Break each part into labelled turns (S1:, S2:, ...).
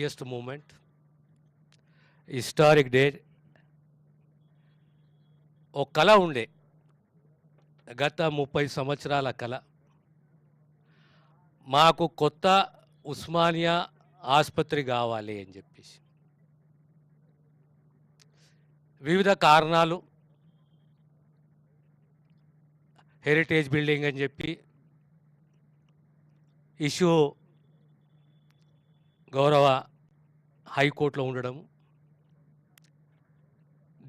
S1: Happiest moment historic day ఒక కళ ఉండే. గత ముప్పై సంవత్సరాల కళ మాకు కొత్త ఉస్మానియా ఆసుపత్రి కావాలి అని చెప్పేసి. వివిధ కారణాలు. హెరిటేజ్ బిల్డింగ్ అని చెప్పి. ఇష్యూ గౌరవ హైకోర్టులో ఉండడం.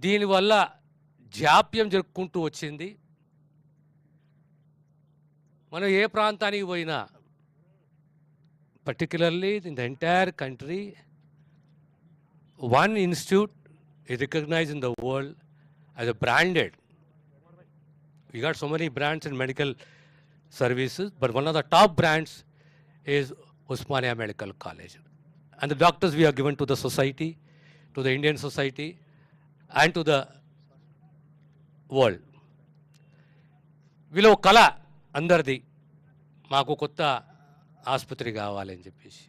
S1: దీనివల్ల జాప్యం జరుపుకుంటూ వచ్చింది. మనం ఏ ప్రాంతానికి పోయినా particularly in the entire country one institute ఈ recognise in the world as a branded you got so many brands in medical services but one of the top brands is Osmania medical college And the doctors we are given to the society, to the Indian society, and to the world. వీళ్ళు ఒక కళ అందరిది మాకు కొత్త ఆసుపత్రి కావాలని చెప్పేసి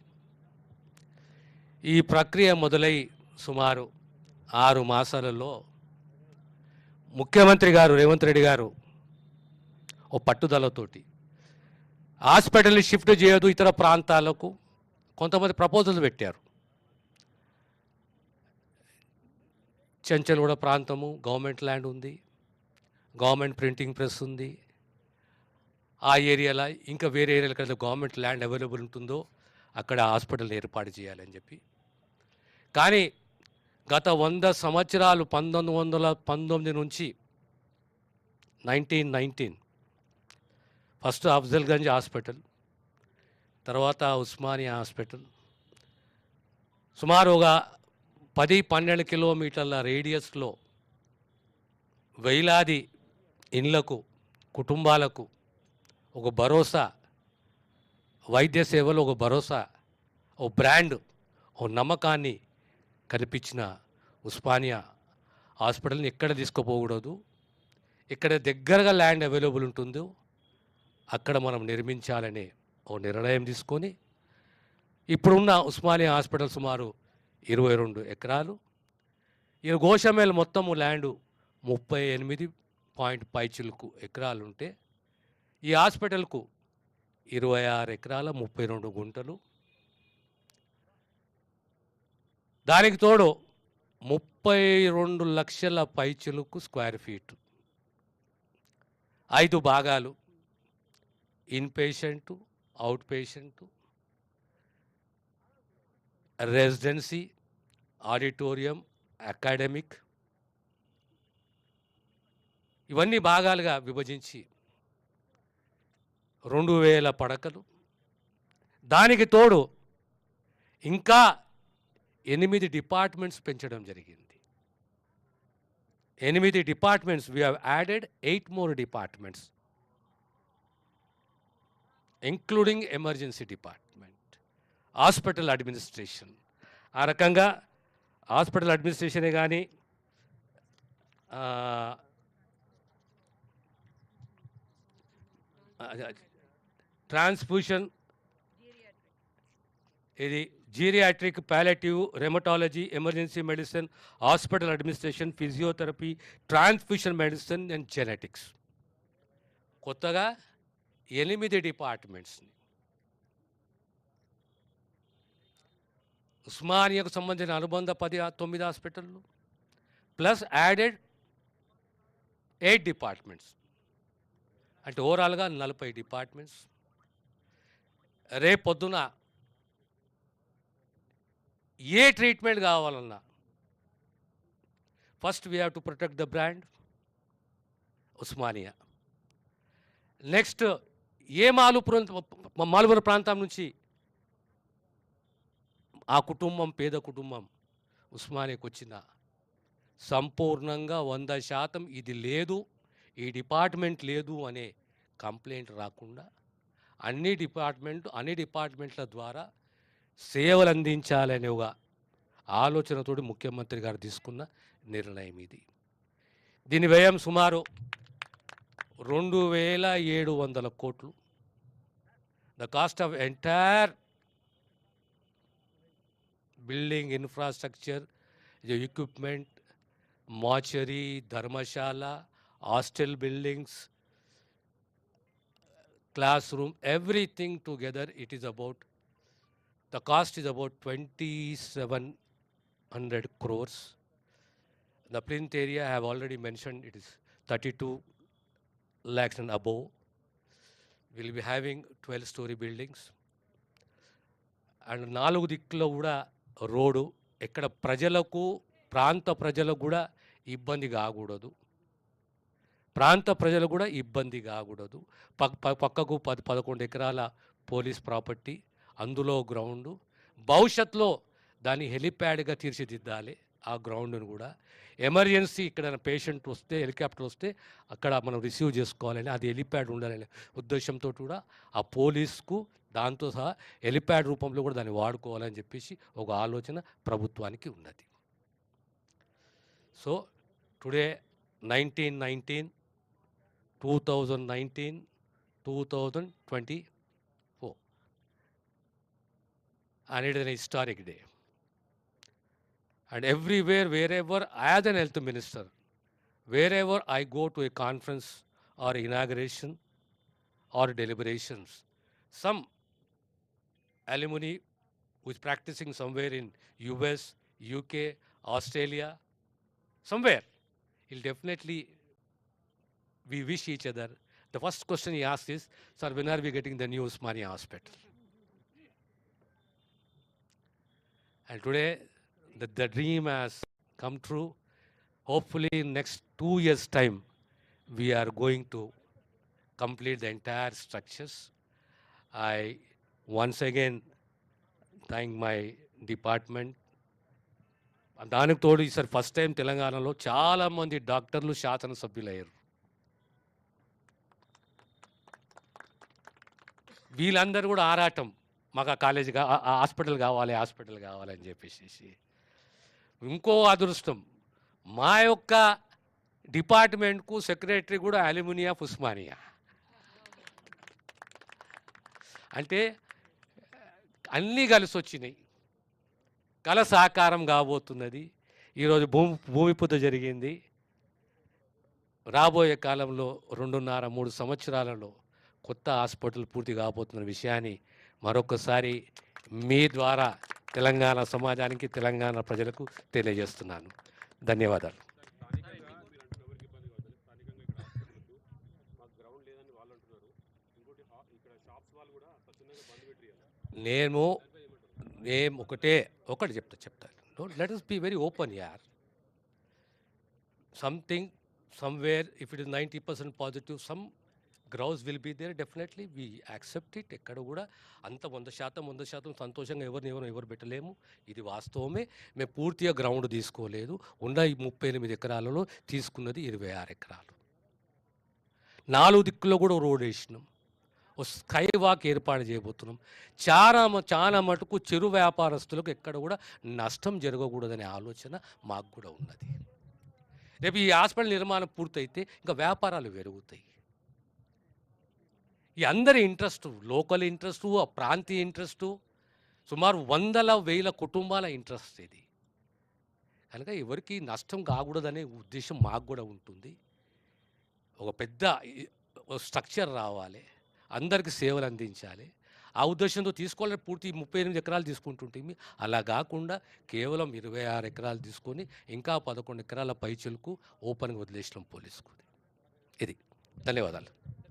S1: ఈ ప్రక్రియ మొదలై సుమారు ఆరు మాసాలలో ముఖ్యమంత్రి గారు రేవంత్ రెడ్డి గారు ఓ పట్టుదలతోటి హాస్పిటల్ని షిఫ్ట్ చేయదు ఇతర ప్రాంతాలకు కొంతమంది ప్రపోజల్స్ పెట్టారు. చెంచల్గూడ ప్రాంతము గవర్నమెంట్ ల్యాండ్ ఉంది గవర్నమెంట్ ప్రింటింగ్ ప్రెస్ ఉంది. ఆ ఏరియాలో ఇంకా వేరే ఏరియాలో కదా గవర్నమెంట్ ల్యాండ్ అవైలబుల్ ఉంటుందో అక్కడ హాస్పిటల్ ఏర్పాటు చేయాలని చెప్పి. కానీ గత వంద సంవత్సరాలు పంతొమ్మిది వందల పంతొమ్మిది నుంచి nineteen nineteen first Afzalgunj hospital తర్వాత ఉస్మానియా హాస్పిటల్. సుమారుగా పది పన్నెండు కిలోమీటర్ల రేడియస్లో వేలాది ఇండ్లకు కుటుంబాలకు ఒక భరోసా వైద్య సేవలు ఒక భరోసా ఓ బ్రాండ్ ఓ నమ్మకాన్ని కనిపించిన ఉస్మానియా హాస్పిటల్ని ఎక్కడ తీసుకుపోకూడదు. ఇక్కడ దగ్గరగా ల్యాండ్ అవైలబుల్ ఉంటుందో అక్కడ మనం నిర్మించాలనే ఓ నిర్ణయం తీసుకొని ఇప్పుడున్న ఉస్మానియా హాస్పిటల్ సుమారు ఇరవై రెండు ఎకరాలు. ఈ గోషమేల్ మొత్తము ల్యాండు ముప్పై ఎనిమిది పాయింట్ పైచిలకు ఎకరాలుంటే ఈ హాస్పిటల్కు ఇరవై ఆరు ఎకరాల ముప్పై రెండు గుంటలు. దానికి తోడు ముప్పై రెండు లక్షల పైచులకు స్క్వేర్ ఫీట్. ఐదు భాగాలు. Inpatient outpatient residency auditorium academic ఇవన్నీ భాగాలుగా విభజించి రెండు వేల పడకలు. దానికి తోడు ఇంకా ఎనిమిది డిపార్ట్మెంట్స్ పెంచడం జరిగింది. ఎనిమిది departments we have added eight more departments including emergency department hospital administration ఆ రకంగా హాస్పిటల్ అడ్మినిస్ట్రేషనే కానీ ట్రాన్స్ఫ్యూషన్ ఇది geriatric palliative rheumatology emergency medicine hospital administration physiotherapy transfusion medicine and genetics కొత్తగా ఎనిమిది డిపార్ట్మెంట్స్ని. ఉస్మానియాకు సంబంధించిన అనుబంధ పది తొమ్మిది హాస్పిటళ్ళు ప్లస్ యాడెడ్ ఎయిట్ డిపార్ట్మెంట్స్. అంటే ఓవరాల్గా నలభై డిపార్ట్మెంట్స్. రేపొద్దున ఏ ట్రీట్మెంట్ కావాలన్నా first we have to protect the brand Osmania. Next ఏ మాలుపురం మాలుపుర ప్రాంతం నుంచి ఆ కుటుంబం పేద కుటుంబం ఉస్మానియాకి వచ్చిన సంపూర్ణంగా వంద శాతం ఇది లేదు ఈ డిపార్ట్మెంట్ లేదు అనే కంప్లైంట్ రాకుండా అన్ని డిపార్ట్మెంట్ అన్ని డిపార్ట్మెంట్ల ద్వారా సేవలు అందించాలనే ఒక ఆలోచనతోటి ముఖ్యమంత్రి గారు తీసుకున్న నిర్ణయం ఇది. దీని వ్యయం సుమారు రెండు వేల ఏడు వందల కోట్లు the cost of entire building infrastructure, the equipment, mortuary, dharmashala, hostel buildings, classroom, everything together, it is about, the cost is about 2700 crores. The plinth area, I have already mentioned, it is 32 lakhs and above. We'll be having 12 story buildings. And నాలుగు దిక్కులో కూడా road. ఎక్కడ ప్రజలకు ప్రాంత ప్రజలకు కూడా ఇబ్బంది కాకూడదు. ప్రాంత ప్రజలు కూడా ఇబ్బంది కాకూడదు. పక్ ప- పక్కకు పది పదకొండు ఎకరాల పోలీస్ ప్రాపర్టీ. అందులో గ్రౌండు. భవిష్యత్తులో దాన్ని హెలిప్యాడ్గా తీర్చిదిద్దాలి. ఆ గ్రౌండ్ను కూడా. ఎమర్జెన్సీ ఇక్కడ పేషెంట్ వస్తే హెలికాప్టర్ వస్తే అక్కడ మనం రిసీవ్ చేసుకోవాలని అది హెలిప్యాడ్ ఉండాలనే ఉద్దేశంతో కూడా ఆ పోలీస్కు దాంతో సహా హెలిప్యాడ్ రూపంలో కూడా దాన్ని వాడుకోవాలని చెప్పేసి ఒక ఆలోచన ప్రభుత్వానికి ఉన్నది. So today nineteen nineteen two thousand nineteen two thousand twenty four. and historic day. And everywhere, wherever, as an health minister, wherever I go to a conference or inauguration or deliberations, some alumni who is practicing somewhere in US, UK, Australia, somewhere, he'll definitely, we wish each other. The first question he asks is, sir, when are we getting the new Usmania hospital? And today, the, the dream has come true. Hopefully, in next two years' time, we are going to complete the entire structures. I once again thank my department. దానికి తోడు ఈసారి first time తెలంగాణలో చాలామంది డాక్టర్లు శాసనసభ్యులయ్యారు వీళ్ళందరూ కూడా ఆరాటం మాకు ఆ కాలేజీ కా ఆ- హాస్పిటల్ కావాలి హాస్పిటల్ కావాలని చెప్పేసి ఇంకో అదృష్టం. మా యొక్క డిపార్ట్మెంట్కు సెక్రటరీ కూడా అల్యూమినియా ఉస్మానియా. అంటే అన్నీ కలిసి వచ్చినాయి కళ సాకారం కాబోతున్నది. ఈరోజు భూమి భూమి పూజ జరిగింది. రాబోయే కాలంలో రెండున్నర మూడు సంవత్సరాలలో కొత్త హాస్పిటల్ పూర్తి కాబోతున్న విషయాన్ని మరొకసారి మీ ద్వారా తెలంగాణ సమాజానికి తెలంగాణ ప్రజలకు తెలియజేస్తున్నాను. ధన్యవాదాలు. నేను నేను ఒకటే ఒకటి చెప్తా చెప్తాను let us be very open యార్ something somewhere if it is ninety percent positive some grouse will be there definitely we accept it ఎక్కడ కూడా అంత వంద శాతం వంద శాతం సంతోషంగా ఎవరిని ఎవరు ఎవరు పెట్టలేము. ఇది వాస్తవమే. మేము పూర్తిగా గ్రౌండ్ తీసుకోలేదు. ఉన్న ఈ ముప్పై ఎనిమిది ఎకరాలలో తీసుకున్నది ఇరవై ఆరు ఎకరాలు. నాలుగు దిక్కులో కూడా రోడ్ వేసినాం. ఓ స్కై వాక్ ఏర్పాటు చేయబోతున్నాం. చాలా చాలా మటుకు చెరు వ్యాపారస్తులకు ఎక్కడ కూడా నష్టం జరగకూడదనే ఆలోచన మాకు కూడా ఉన్నది. రేపు ఈ హాస్పిటల్ నిర్మాణం పూర్తయితే ఇంకా వ్యాపారాలు పెరుగుతాయి. ఈ అందరి ఇంట్రెస్ట్ లోకల్ ఇంట్రెస్టు ఆ ప్రాంతీయ ఇంట్రెస్టు సుమారు వందల వేల కుటుంబాల ఇంట్రెస్ట్ ఇది. కనుక ఎవరికి నష్టం కాకూడదనే ఉద్దేశం మాకు కూడా ఉంటుంది. ఒక పెద్ద స్ట్రక్చర్ రావాలి. అందరికి సేవలు అందించాలి. ఆ ఉద్దేశంతో తీసుకోవాలని పూర్తి ముప్పై ఎనిమిది ఎకరాలు తీసుకుంటుంటే అలా కాకుండా కేవలం ఇరవై ఆరు ఎకరాలు తీసుకొని ఇంకా పదకొండు ఎకరాల పైచులకు ఓపెన్గా వదిలేసినాం పోలీసుకు ఇది. ధన్యవాదాలు.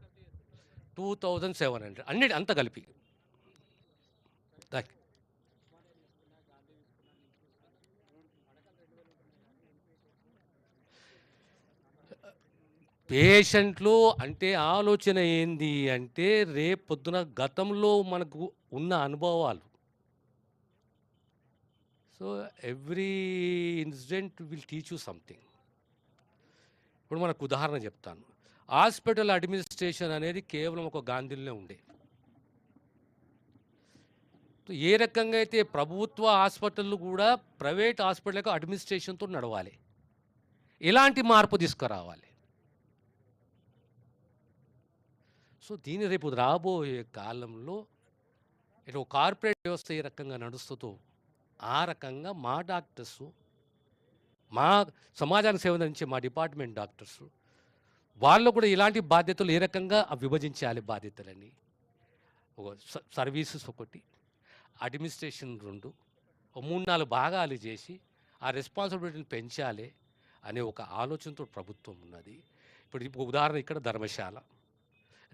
S1: Two thousand seven hundred. అన్నిటి అంత కలిపి. పేషెంట్లు అంటే ఆలోచన ఏంది అంటే రేపు పొద్దున గతంలో మనకు ఉన్న అనుభవాలు. So every incident will teach you something ఇప్పుడు మనకు ఉదాహరణ చెప్తాను. హాస్పిటల్ అడ్మినిస్ట్రేషన్ అనేది కేవలం ఒక గాంధీలోనే ఉండే. ఏ రకంగా అయితే ప్రభుత్వ హాస్పిటళ్ళు కూడా ప్రైవేట్ హాస్పిటల్కి అడ్మినిస్ట్రేషన్తో నడవాలి. ఇలాంటి మార్పు తీసుకురావాలి? సో దీని రేపు రాబోయే కాలంలో ఇటు కార్పొరేట్ వ్యవస్థ ఏ రకంగా నడుస్తుందో ఆ రకంగా మా డాక్టర్స్ మా సమాజానికి సేవ అందించే మా డిపార్ట్మెంట్ డాక్టర్స్ వాళ్ళు కూడా ఇలాంటి బాధ్యతలు ఏ రకంగా విభజించాలి బాధ్యతలని? ఒక సర్వీసెస్ ఒకటి అడ్మినిస్ట్రేషన్ రెండు మూడు నాలుగు భాగాలు చేసి ఆ రెస్పాన్సిబిలిటీని పెంచాలి అనే ఒక ఆలోచనతో ప్రభుత్వం ఉన్నది. ఇప్పుడు ఇప్పుడు ఉదాహరణ ఇక్కడ ధర్మశాల.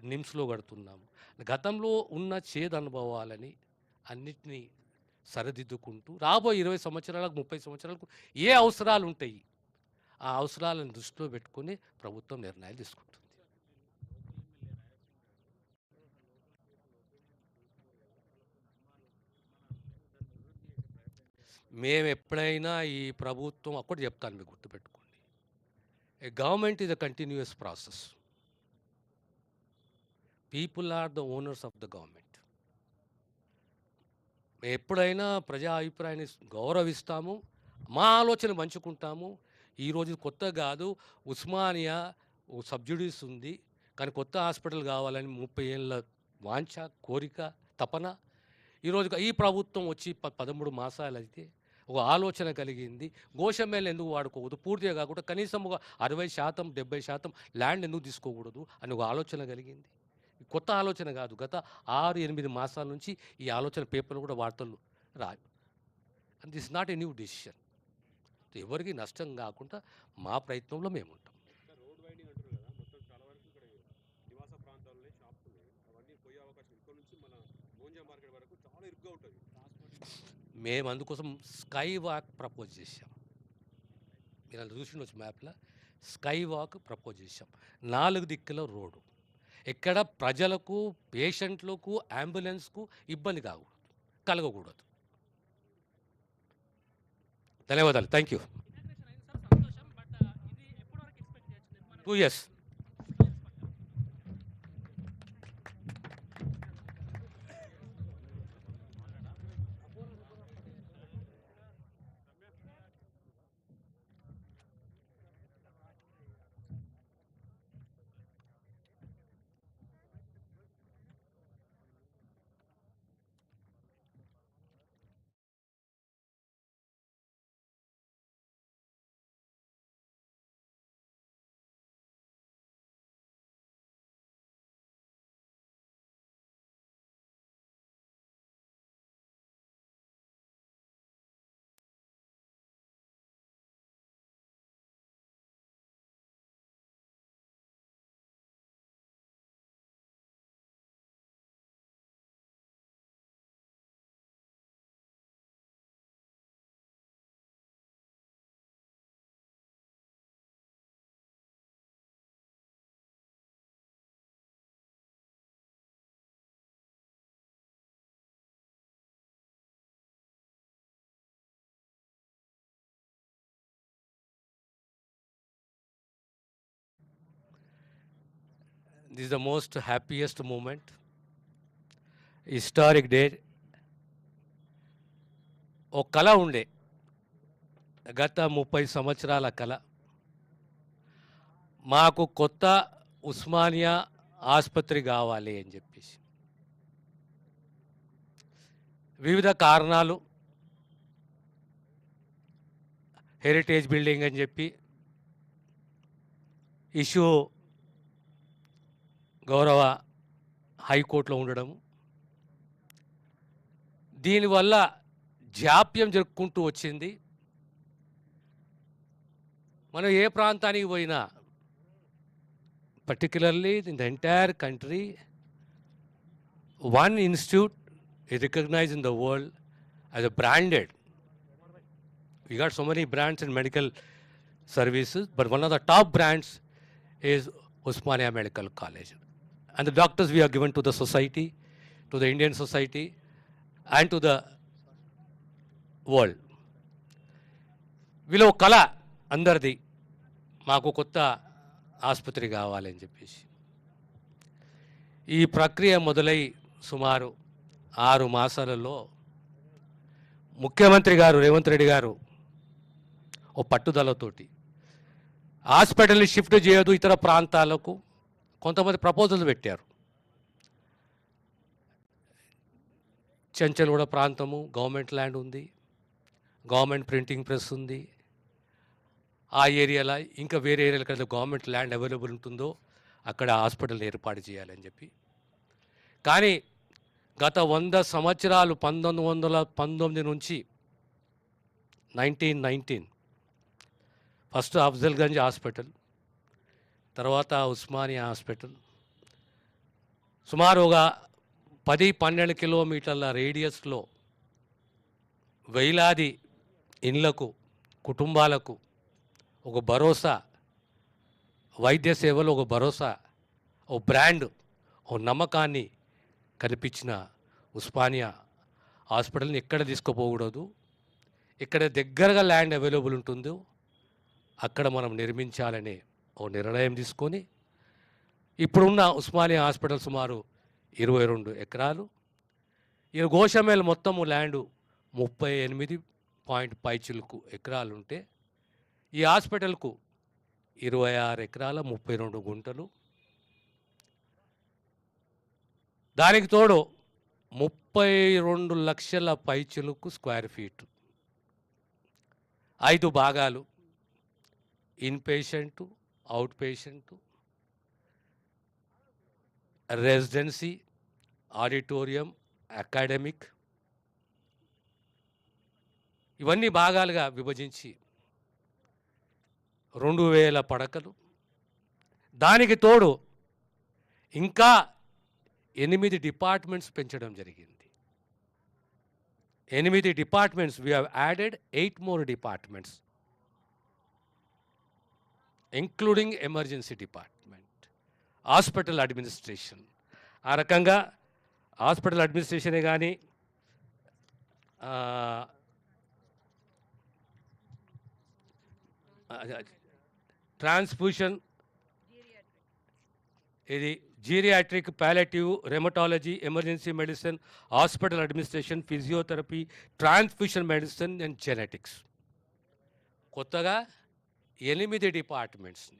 S1: నిమ్స్లో కడుతున్నాము. గతంలో ఉన్న చేదు అనుభవాలని అన్నిటినీ సరిదిద్దుకుంటూ రాబోయే ఇరవై సంవత్సరాలకు ముప్పై సంవత్సరాలకు ఏ అవసరాలు ఉంటాయి? ఆ అవసరాలను దృష్టిలో పెట్టుకుని ప్రభుత్వం నిర్ణయాలు తీసుకుంటుంది. మేము ఎప్పుడైనా ఈ ప్రభుత్వం ఒక్కటి చెప్తాను మీకు గుర్తుపెట్టుకోండి. A government is a continuous process people are the owners of the government మేము ఎప్పుడైనా ప్రజా అభిప్రాయాన్ని గౌరవిస్తాము మా ఆలోచన పంచుకుంటాము ఈరోజు కొత్త కాదు. ఉస్మానియా ఓ ఉంది. కానీ కొత్త హాస్పిటల్ కావాలని ముప్పై ఏళ్ళ వాంఛ కోరిక తపన. ఈరోజు ఈ ప్రభుత్వం వచ్చి పదమూడు మాసాలు అయితే ఒక ఆలోచన కలిగింది. గోషమేలు ఎందుకు వాడుకోకూడదు? పూర్తిగా కాకుండా కనీసం ఒక అరవై శాతం డెబ్బై శాతం ల్యాండ్ ఎందుకు తీసుకోకూడదు? అని ఒక ఆలోచన కలిగింది. కొత్త ఆలోచన కాదు. గత ఆరు ఎనిమిది మాసాల నుంచి ఈ ఆలోచన పేపర్లు కూడా వార్తలు రా and this not a new decision ఎవరికి నష్టం కాకుండా మా ప్రయత్నంలో మేము ఉంటాం మేము అందుకోసం స్కై వాక్ ప్రపోజ్ చేశాం. మీరు అలా చూసిండొచ్చు మ్యాప్లో స్కై వాక్ ప్రపోజ్ చేశాం. నాలుగు దిక్కుల రోడ్డు. ఎక్కడ ప్రజలకు పేషెంట్లకు అంబులెన్స్కు ఇబ్బంది కాకూడదు కలగకూడదు. ధన్యవాదాలు. Thank you two years. This the most happiest moment historic day ఒక కళ ఉండే. గత ముప్పై సంవత్సరాల కళ మాకు కొత్త ఉస్మానియా ఆసుపత్రి కావాలి అని చెప్పేసి. వివిధ కారణాలు. హెరిటేజ్ బిల్డింగ్ అని చెప్పి. ఇష్యూ గౌరవ హైకోర్టులో ఉండడం దీనివల్ల జాప్యం జరుపుకుంటూ వచ్చింది. మనం ఏ ప్రాంతానికి పోయినా particularly in the entire country one institute ఈ recognise in the world as a branded we got so many brands in medical services but one of the top brands is Osmania medical college And the doctors we are given to the society, to the Indian society, and to the world. వీళ్ళు కళ అందరిది మాకు కొత్త ఆసుపత్రి కావాలని చెప్పేసి ఈ ప్రక్రియ మొదలై సుమారు ఆరు మాసాలలో ముఖ్యమంత్రి గారు రేవంత్ రెడ్డి గారు ఓ పట్టుదలతోటి హాస్పిటల్ని షిఫ్ట్ చేయదు ఇతర ప్రాంతాలకు కొంతమంది ప్రపోజల్స్ పెట్టారు. చెంచల్గూడ ప్రాంతము గవర్నమెంట్ ల్యాండ్ ఉంది గవర్నమెంట్ ప్రింటింగ్ ప్రెస్ ఉంది. ఆ ఏరియాలో ఇంకా వేరే ఏరియాలో కదా గవర్నమెంట్ ల్యాండ్ అవైలబుల్ ఉంటుందో అక్కడ హాస్పిటల్ ఏర్పాటు చేయాలని చెప్పి. కానీ గత వంద సంవత్సరాలు పంతొమ్మిది వందల పంతొమ్మిది నుంచి nineteen nineteen first Afzalgunj hospital తర్వాత ఉస్మానియా హాస్పిటల్. సుమారు ఒక పది పన్నెండు కిలోమీటర్ల రేడియస్లో వేలాది ఇండ్లకు కుటుంబాలకు ఒక భరోసా వైద్య సేవలు ఒక భరోసా ఓ బ్రాండ్ ఓ నమ్మకాన్ని కల్పించిన ఉస్మానియా హాస్పిటల్ని ఎక్కడ తీసుకుపోకూడదు. ఇక్కడ దగ్గరగా ల్యాండ్ అవైలబుల్ ఉంటుందో. అక్కడ మనం నిర్మించాలనే ఓ నిర్ణయం తీసుకొని ఇప్పుడున్న ఉస్మానియా హాస్పిటల్ సుమారు ఇరవై రెండు ఎకరాలు. ఈ గోషమేల్ మొత్తము ల్యాండ్ ముప్పై ఎనిమిది పాయింట్ పైచిలకు ఎకరాలు ఉంటే ఈ హాస్పిటల్కు ఇరవై ఆరు ఎకరాల ముప్పై రెండు గుంటలు. దానికి తోడు ముప్పై రెండు లక్షల పైచులకు స్క్వేర్ ఫీట్. ఐదు భాగాలు. Inpatient outpatient residency auditorium academic ఇవన్నీ భాగాలుగా విభజించి రెండు వేల పడకలు. దానికి తోడు ఇంకా ఎనిమిది డిపార్ట్మెంట్స్ పెంచడం జరిగింది. ఎనిమిది departments we have added eight more departments including emergency department hospital administration ఆ రకంగా హాస్పిటల్ అడ్మినిస్ట్రేషనే కానీ ట్రాన్స్ఫ్యూషన్ ఇది geriatric palliative rheumatology emergency medicine hospital administration physiotherapy transfusion medicine and genetics కొత్తగా ఎనిమిది డిపార్ట్మెంట్స్ని.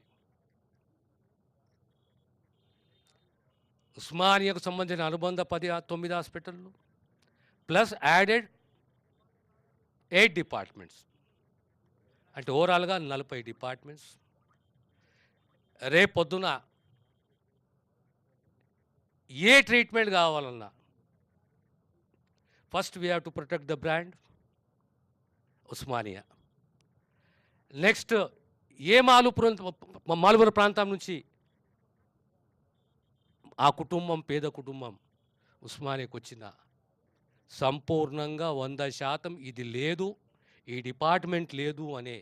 S1: ఉస్మానియాకు సంబంధించిన అనుబంధ పది తొమ్మిది హాస్పిటళ్ళు ప్లస్ యాడెడ్ ఎయిట్ డిపార్ట్మెంట్స్. అంటే ఓవరాల్గా నలభై డిపార్ట్మెంట్స్. రేపు పొద్దున ఏ ట్రీట్మెంట్ కావాలన్నా first we have to protect the brand Osmania. Next ఏ మాలుపురం మాలుపురం ప్రాంతం నుంచి ఆ కుటుంబం పేద కుటుంబం ఉస్మానియాకి వచ్చిన సంపూర్ణంగా వంద శాతం ఇది లేదు ఈ డిపార్ట్మెంట్ లేదు అనే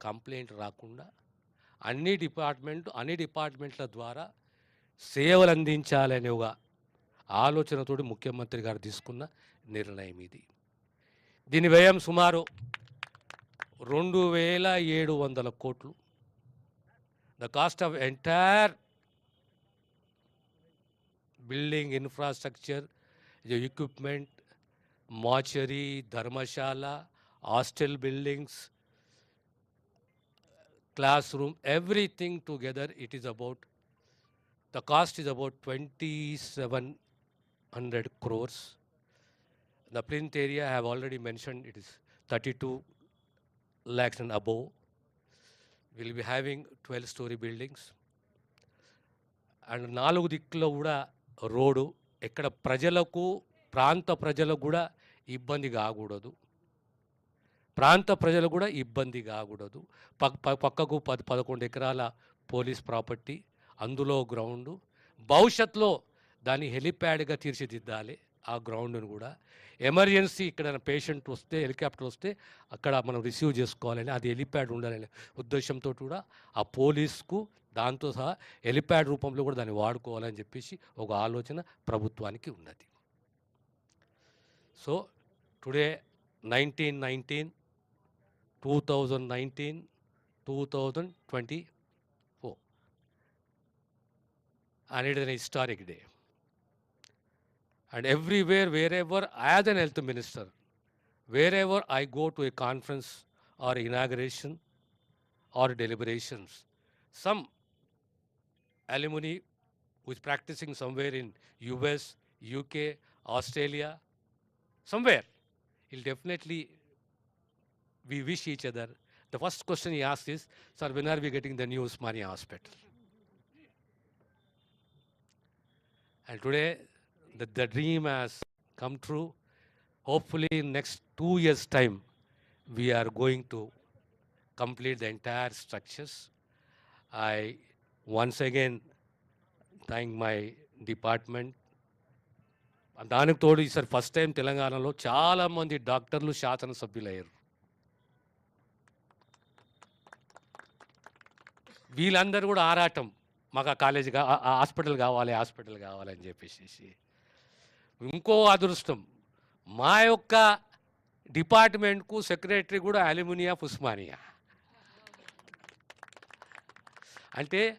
S1: కంప్లైంట్ రాకుండా అన్ని డిపార్ట్మెంట్ అన్ని డిపార్ట్మెంట్ల ద్వారా సేవలు అందించాలనే ఒక ఆలోచనతోటి ముఖ్యమంత్రి గారు తీసుకున్న నిర్ణయం ఇది. దీని వ్యయం సుమారు రెండు వేల ఏడు వందల కోట్లు. the cost of entire building infrastructure, the equipment, mortuary, dharmashala, hostel buildings, classroom, everything together, it is about, the cost is about 2,700 crores. The plinth area, I have already mentioned, it is 32 lakhs and above. Will be having twelve story buildings and నాలుగు దిక్కులో కూడా road. ఎక్కడ ప్రజలకు ప్రాంత ప్రజలకు కూడా ఇబ్బంది కాకూడదు. ప్రాంత ప్రజలు కూడా ఇబ్బంది కాకూడదు. పక్ ప- పక్కకు పది పదకొండు ఎకరాల పోలీస్ ప్రాపర్టీ. అందులో గ్రౌండు. భవిష్యత్తులో దాన్ని హెలిప్యాడ్గా తీర్చిదిద్దాలి. ఆ గ్రౌండ్ను కూడా. ఎమర్జెన్సీ ఇక్కడ పేషెంట్ వస్తే హెలికాప్టర్ వస్తే అక్కడ మనం రిసీవ్ చేసుకోవాలని అది హెలిప్యాడ్ ఉండాలని ఉద్దేశంతో కూడా ఆ పోలీస్కు దాంతో సహా హెలిప్యాడ్ రూపంలో కూడా దాన్ని వాడుకోవాలని చెప్పేసి ఒక ఆలోచన ప్రభుత్వానికి ఉన్నది. So today nineteen nineteen two thousand nineteen two thousand twenty four. and historic day. And everywhere, wherever, as an health minister, wherever I go to a conference or inauguration or deliberations, some alumni who is practicing somewhere in US, UK, Australia, somewhere, he'll definitely we wish each other. The first question he asks is, Sir, when are we getting the new Usmania hospital? And today, the, the dream has come true. Hopefully, in next two years' time, we are going to complete the entire structures. I once again thank my department. దానికి తోడు ఈసారి first time తెలంగాణలో చాలామంది డాక్టర్లు శాసనసభ్యులు అయ్యారు వీళ్ళందరూ కూడా ఆరాటం మాకు ఆ కాలేజీ కా ఆ- ఆ హాస్పిటల్ కావాలి హాస్పిటల్ కావాలని చెప్పేసి ఇంకో అదృష్టం. మా యొక్క డిపార్ట్మెంట్కు సెక్రటరీ కూడా అల్యూమినియా ఉస్మానియా. అంటే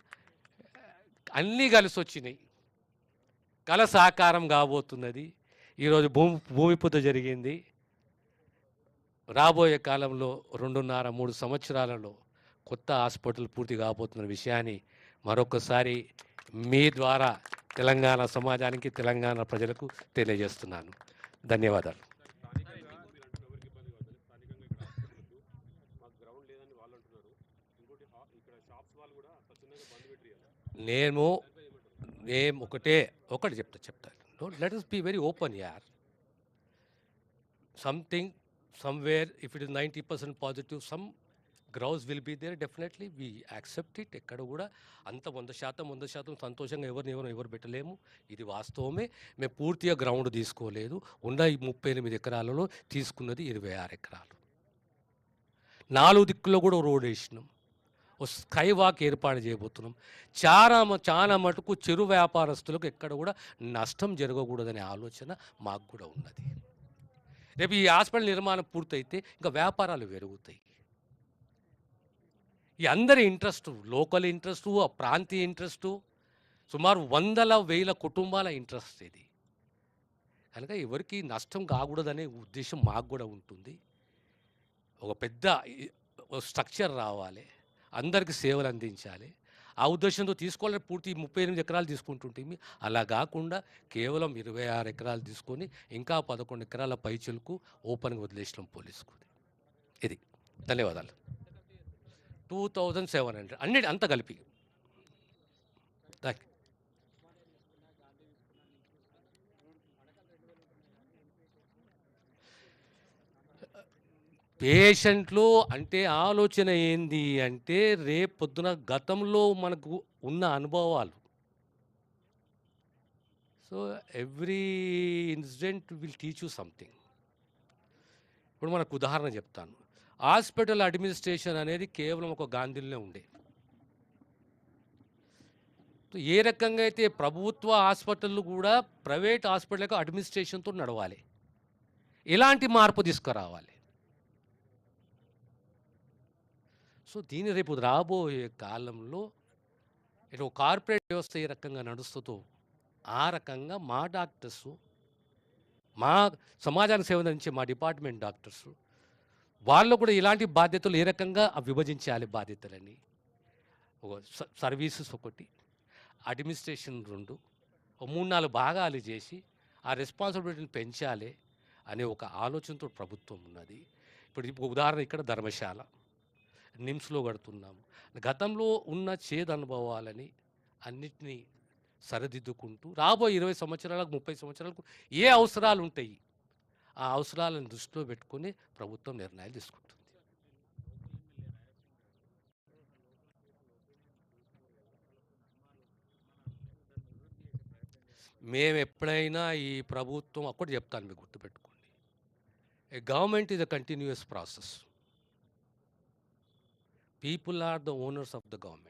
S1: అన్నీ కలిసి వచ్చినాయి కళ సాకారం కాబోతున్నది. ఈరోజు భూమి భూమి పూజ జరిగింది. రాబోయే కాలంలో రెండున్నర మూడు సంవత్సరాలలో కొత్త హాస్పిటల్ పూర్తి కాబోతున్న విషయాన్ని మరొకసారి మీ ద్వారా తెలంగాణ సమాజానికి తెలంగాణ ప్రజలకు తెలియజేస్తున్నాను. ధన్యవాదాలు. నేను నేను ఒకటే ఒకటి చెప్తా చెప్తాను don't let us be very open యార్ something somewhere if it is ninety percent positive some grouse will be there definitely. We accept it. ఎక్కడ కూడా అంత వంద శాతం వంద శాతం సంతోషంగా ఎవరిని ఎవరు ఎవరు పెట్టలేము. ఇది వాస్తవమే. మేము పూర్తిగా గ్రౌండ్ తీసుకోలేదు. ఉన్న ఈ ముప్పై ఎనిమిది ఎకరాలలో తీసుకున్నది ఇరవై ఆరు ఎకరాలు. నాలుగు దిక్కులో కూడా రోడ్ వేసినాం. ఓ స్కై వాక్ ఏర్పాటు చేయబోతున్నాం. చాలా చాలా మటుకు చిరు వ్యాపారస్తులకు ఎక్కడ కూడా నష్టం జరగకూడదనే ఆలోచన మాకు కూడా ఉన్నది. రేపు ఈ హాస్పిటల్ నిర్మాణం పూర్తయితే ఇంకా వ్యాపారాలు పెరుగుతాయి. ఈ అందరి ఇంట్రెస్ట్ లోకల్ ఇంట్రెస్ట్ ప్రాంతీయ ఇంట్రెస్ట్ సుమారు వందల వేల కుటుంబాల ఇంట్రెస్ట్ ఇది. కనుక ఎవరికి నష్టం కాకూడదనే ఉద్దేశం మాకు కూడా ఉంటుంది. ఒక పెద్ద స్ట్రక్చర్ రావాలి. అందరికి సేవలు అందించాలి. ఆ ఉద్దేశంతో తీసుకోవాలని పూర్తి ముప్పై ఎనిమిది ఎకరాలు తీసుకుంటుంటే అలా కాకుండా కేవలం ఇరవై ఆరు ఎకరాలు తీసుకొని ఇంకా పదకొండు ఎకరాల పైచలకు ఓపెన్గా వదిలేసినాం పోలీసుకు. ఇది. ధన్యవాదాలు. Two thousand seven hundred. అన్నిటి అంతా కలిపి. పేషెంట్లు అంటే ఆలోచన ఏంది అంటే రేపు పొద్దున గతంలో మనకు ఉన్న అనుభవాలు. So every incident will teach you something ఇప్పుడు మనకు ఉదాహరణ చెప్తాను. హాస్పిటల్ అడ్మినిస్ట్రేషన్ అనేది కేవలం ఒక గాంధీలోనే ఉండే. ఏ రకంగా అయితే ప్రభుత్వ హాస్పిటళ్ళు కూడా ప్రైవేట్ హాస్పిటల్కి అడ్మినిస్ట్రేషన్తో నడవాలి. ఇలాంటి మార్పు తీసుకురావాలి? సో దీని రేపు రాబోయే కాలంలో ఇటు కార్పొరేట్ వ్యవస్థ ఏ రకంగా నడుస్తుందో ఆ రకంగా మా డాక్టర్స్ మా సమాజానికి సేవ అందించే మా డిపార్ట్మెంట్ డాక్టర్స్ వాళ్ళు కూడా ఇలాంటి బాధ్యతలు ఏ రకంగా విభజించాలి బాధ్యతలని? ఒక స- సర్వీసెస్ ఒకటి అడ్మినిస్ట్రేషన్ రెండు మూడు నాలుగు భాగాలు చేసి ఆ రెస్పాన్సిబిలిటీని పెంచాలి అనే ఒక ఆలోచనతో ప్రభుత్వం ఉన్నది. ఇప్పుడు ఇప్పుడు ఉదాహరణ ఇక్కడ ధర్మశాల. నిమ్స్లో కడుతున్నాము గతంలో ఉన్న చేదు అనుభవాలని అన్నిటినీ సరిదిద్దుకుంటూ రాబోయే ఇరవై సంవత్సరాలకు ముప్పై సంవత్సరాలకు ఏ అవసరాలు ఉంటాయి? ఆ అవసరాలను దృష్టిలో పెట్టుకుని ప్రభుత్వం నిర్ణయాలు తీసుకుంటుంది. మేము ఎప్పుడైనా ఈ ప్రభుత్వం ఒక్కటి చెప్తాను మీకు గుర్తుపెట్టుకోండి. A government is a continuous process. People are the owners of the government.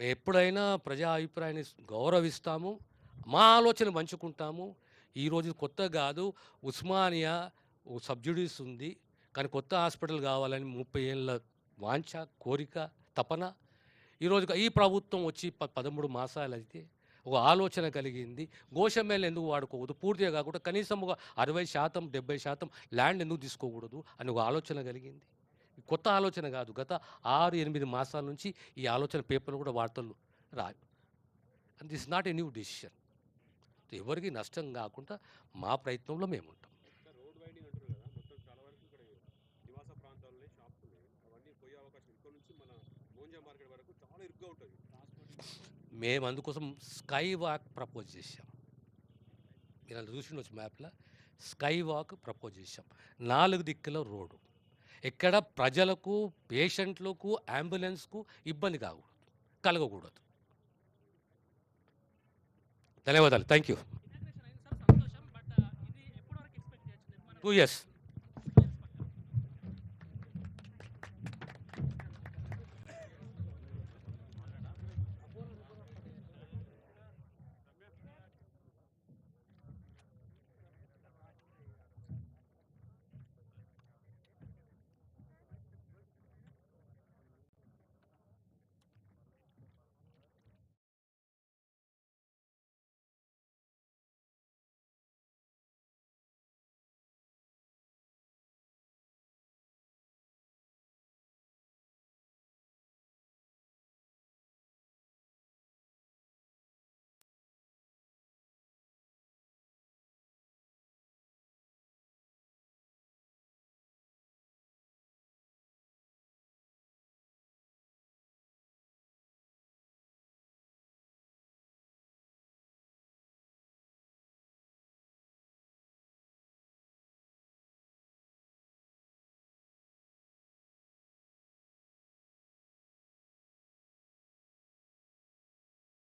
S1: ఎప్పుడైనా ప్రజా అభిప్రాయాన్ని గౌరవిస్తాము మా ఆలోచన పంచుకుంటాము ఈరోజు కొత్త కాదు. ఉస్మానియా ఓ ఉంది. కానీ కొత్త హాస్పిటల్ కావాలని ముప్పై ఏళ్ళ వాంఛ కోరిక తపన. ఈరోజు ఈ ప్రభుత్వం వచ్చి ప పదమూడు మాసాలు అయితే ఒక ఆలోచన కలిగింది. గోషమేలు ఎందుకు వాడుకోవద్దు? పూర్తిగా కాకుండా కనీసం ఒక అరవై శాతం డెబ్బై శాతం ల్యాండ్ ఎందుకు తీసుకోకూడదు? అని ఒక ఆలోచన కలిగింది. కొత్త ఆలోచన కాదు. గత ఆరు ఎనిమిది మాసాల నుంచి ఈ ఆలోచన పేపర్లు కూడా వార్తలు రాయి and this not a new decision ఎవరికి నష్టం కాకుండా మా ప్రయత్నంలో మేము ఉంటాం మేము అందుకోసం స్కై వాక్ ప్రపోజ్ చేశాం. మీరు అలా చూసిండొచ్చు మ్యాప్లో స్కై వాక్ ప్రపోజ్ చేశాం. నాలుగు దిక్కుల రోడ్డు. ఎక్కడ ప్రజలకు పేషెంట్లకు అంబులెన్స్కు ఇబ్బంది కాకూడదు. కలగకూడదు. ధన్యవాదాలు. Thank you two years